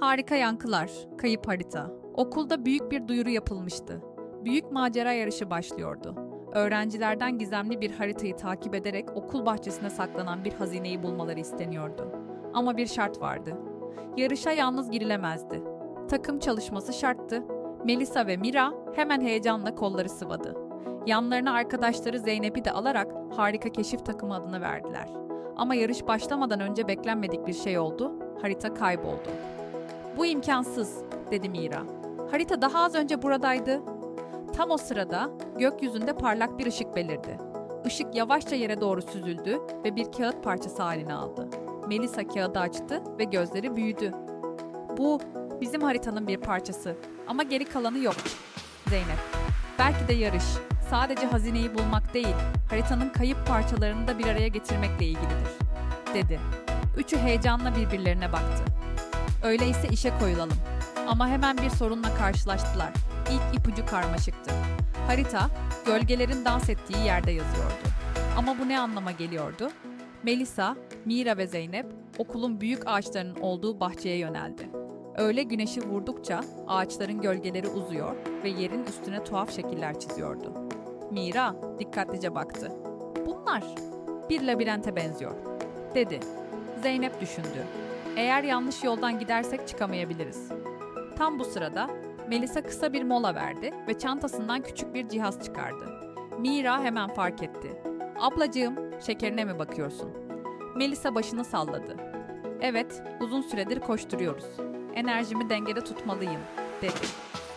Harika yankılar, kayıp harita. Okulda büyük bir duyuru yapılmıştı. Büyük macera yarışı başlıyordu. Öğrencilerden gizemli bir haritayı takip ederek okul bahçesine saklanan bir hazineyi bulmaları isteniyordu. Ama bir şart vardı. Yarışa yalnız girilemezdi. Takım çalışması şarttı. Melisa ve Mira hemen heyecanla kolları sıvadı. Yanlarına arkadaşları Zeynep'i de alarak harika keşif takımı adını verdiler. Ama yarış başlamadan önce beklenmedik bir şey oldu. Harita kayboldu. Bu imkansız, dedi Mira. Harita daha az önce buradaydı. Tam o sırada gökyüzünde parlak bir ışık belirdi. Işık yavaşça yere doğru süzüldü ve bir kağıt parçası halini aldı. Melisa kağıdı açtı ve gözleri büyüdü. Bu bizim haritanın bir parçası ama geri kalanı yok. Zeynep. Belki de yarış sadece hazineyi bulmak değil, haritanın kayıp parçalarını da bir araya getirmekle ilgilidir, dedi. Üçü heyecanla birbirlerine baktı. Öyleyse işe koyulalım. Ama hemen bir sorunla karşılaştılar. İlk ipucu karmaşıktı. Harita, gölgelerin dans ettiği yerde yazıyordu. Ama bu ne anlama geliyordu? Melisa, Mira ve Zeynep okulun büyük ağaçlarının olduğu bahçeye yöneldi. Öğle güneşi vurdukça ağaçların gölgeleri uzuyor ve yerin üstüne tuhaf şekiller çiziyordu. Mira dikkatlice baktı. Bunlar bir labirente benziyor, dedi. Zeynep düşündü. Eğer yanlış yoldan gidersek çıkamayabiliriz. Tam bu sırada Melisa kısa bir mola verdi ve çantasından küçük bir cihaz çıkardı. Mira hemen fark etti. Ablacığım, şekerine mi bakıyorsun? Melisa başını salladı. Evet, uzun süredir koşturuyoruz. Enerjimi dengede tutmalıyım, dedi.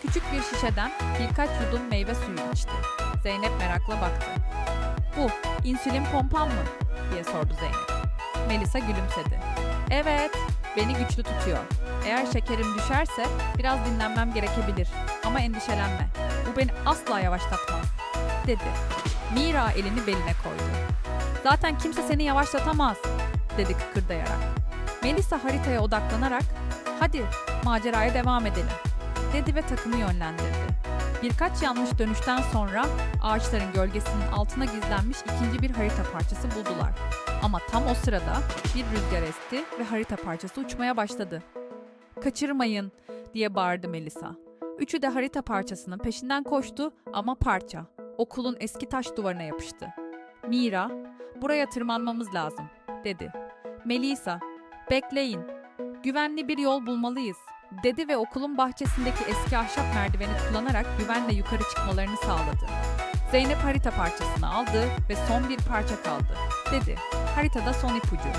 Küçük bir şişeden birkaç yudum meyve suyu içti. Zeynep merakla baktı. Bu, insülin pompan mı? diye sordu Zeynep. Melisa gülümsedi. Evet, beni güçlü tutuyor. Eğer şekerim düşerse biraz dinlenmem gerekebilir. Ama endişelenme. Bu beni asla yavaşlatmaz, dedi. Mira elini beline koydu. Zaten kimse seni yavaşlatamaz, dedi kıkırdayarak. Melisa haritaya odaklanarak, hadi maceraya devam edelim, dedi ve takımı yönlendirdi. Birkaç yanlış dönüşten sonra ağaçların gölgesinin altına gizlenmiş ikinci bir harita parçası buldular. Ama tam o sırada bir rüzgar esti ve harita parçası uçmaya başladı. Kaçırmayın diye bağırdı Melisa. Üçü de harita parçasının peşinden koştu ama parça okulun eski taş duvarına yapıştı. Mira, buraya tırmanmamız lazım dedi. Melisa, bekleyin. Güvenli bir yol bulmalıyız dedi ve okulun bahçesindeki eski ahşap merdiveni kullanarak güvenle yukarı çıkmalarını sağladı. Zeynep harita parçasını aldı ve son bir parça kaldı, dedi. Haritada son ipucu.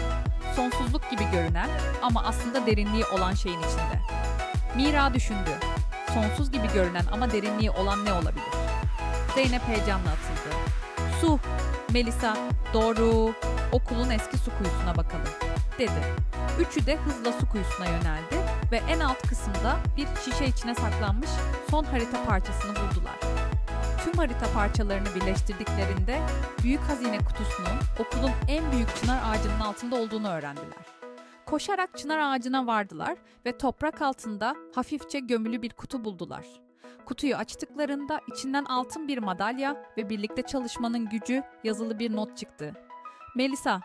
Sonsuzluk gibi görünen ama aslında derinliği olan şeyin içinde. Mira düşündü. Sonsuz gibi görünen ama derinliği olan ne olabilir? Zeynep heyecanla atıldı. Su. Melisa, doğru. Okulun eski su kuyusuna bakalım, dedi. Üçü de hızla su kuyusuna yöneldi ve en alt kısımda bir şişe içine saklanmış son harita parçasını buldular. Tüm harita parçalarını birleştirdiklerinde büyük hazine kutusunun okulun en büyük çınar ağacının altında olduğunu öğrendiler. Koşarak çınar ağacına vardılar ve toprak altında hafifçe gömülü bir kutu buldular. Kutuyu açtıklarında içinden altın bir madalya ve birlikte çalışmanın gücü yazılı bir not çıktı. Melisa,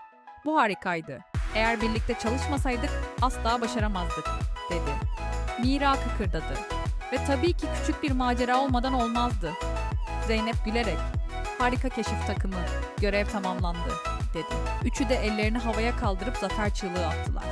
bu harikaydı. Eğer birlikte çalışmasaydık asla başaramazdık, dedi. Mira kıkırdadı. Ve tabii ki küçük bir macera olmadan olmazdı. Zeynep gülerek, harika keşif takımı, görev tamamlandı, dedi. Üçü de ellerini havaya kaldırıp zafer çığlığı attılar.